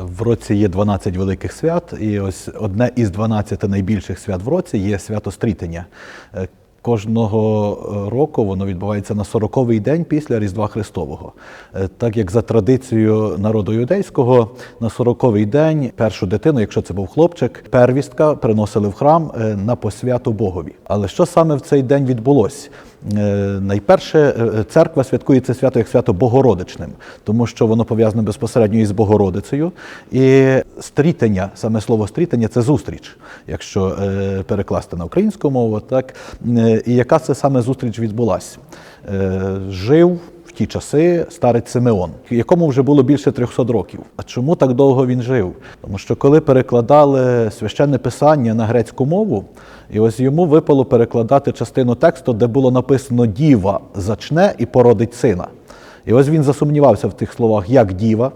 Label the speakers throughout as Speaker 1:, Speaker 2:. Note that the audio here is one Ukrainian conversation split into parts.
Speaker 1: В році є 12 великих свят, і ось одне із 12 найбільших свят в році є свято Стрітення. Кожного е, року воно відбувається на 40-й день після Різдва Христового. Е, Так як за традицією народу юдейського, на 40-й день першу дитину, якщо це був хлопчик, первістка приносили в храм е, на посвяту Богові. Але що саме в цей день відбулося? Найперше, церква святкує це свято як свято Богородичним, тому що воно пов'язане безпосередньо із Богородицею. І стрітення, саме слово стрітення це зустріч, якщо перекласти на українську мову. Так? І яка це саме зустріч відбулася? Е, Жив в ті часи старець Симеон, якому вже було більше 300 років. А чому так довго він жив? Тому що коли перекладали священне писання на грецьку мову, і ось йому випало перекладати частину тексту, де було написано Діва зачне і породить сина. І ось він засумнівався в тих словах, як діва,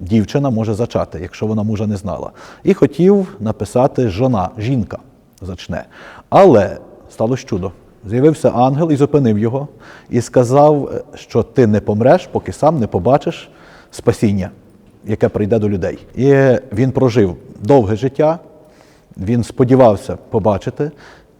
Speaker 1: дівчина може зачати, якщо вона мужа не знала. І хотів написати жона, жінка зачне. Але сталося чудо. З'явився ангел і зупинив його, і сказав, що ти не помреш, поки сам не побачиш спасіння, яке прийде до людей. І він прожив довге життя, він сподівався побачити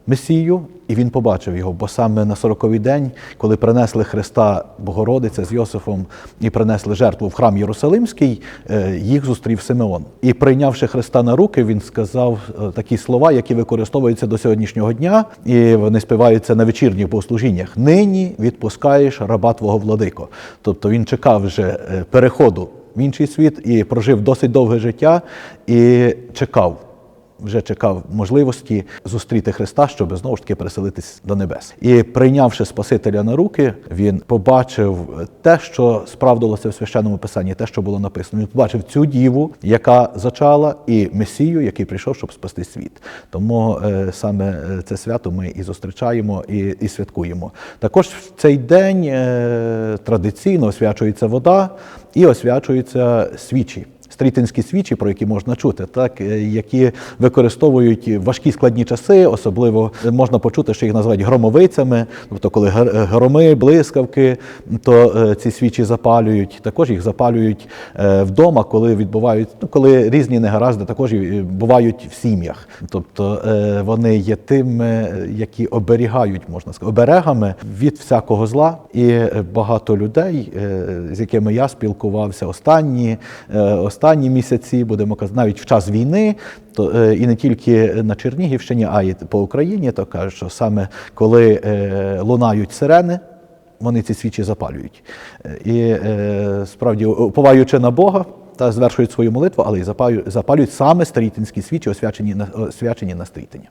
Speaker 1: Месію, і він побачив його, бо саме на 40-й день, коли принесли Христа Богородиця з Йосифом і принесли жертву в храм Єрусалимський, е, їх зустрів Симеон. І прийнявши Христа на руки, він сказав е, такі слова, які використовуються до сьогоднішнього дня, і вони співаються на вечірніх богослужіннях. Нині відпускаєш раба твого владико. Тобто він чекав вже е, переходу в інший світ і прожив досить довге життя і чекав вже чекав можливості зустріти Христа, щоб знову ж таки переселитись до небес. І прийнявши Спасителя на руки, він побачив те, що справдилося в священному писанні, те, що було написано. Він побачив цю діву, яка зачала, і Месію, який прийшов, щоб спасти світ. Тому е, саме е, це свято ми і зустрічаємо, і, і святкуємо. Також в цей день е, традиційно освячується вода і освячуються свічі стрітинські свічі, про які можна чути, так е, які використовують важкі складні часи, особливо можна почути, що їх називають громовицями. Тобто, коли гр- громи, блискавки, то е, ці свічі запалюють. Також їх запалюють е, вдома, коли відбувають, ну коли різні негаразди також бувають в сім'ях. Тобто е, вони є тими, які оберігають, можна сказати, оберегами від всякого зла. І е, багато людей, е, з якими я спілкувався останні, е, останні місяці, будемо казати, навіть в час війни, то е, і не тільки на Чернігівщині, а й по Україні, то кажуть, що саме коли е, лунають сирени. Вони ці свічі запалюють. Е, І справді, уповаючи на Бога, та звершують свою молитву, але й запалюють саме стрітинські свічі, освячені на, освячені на стрітині.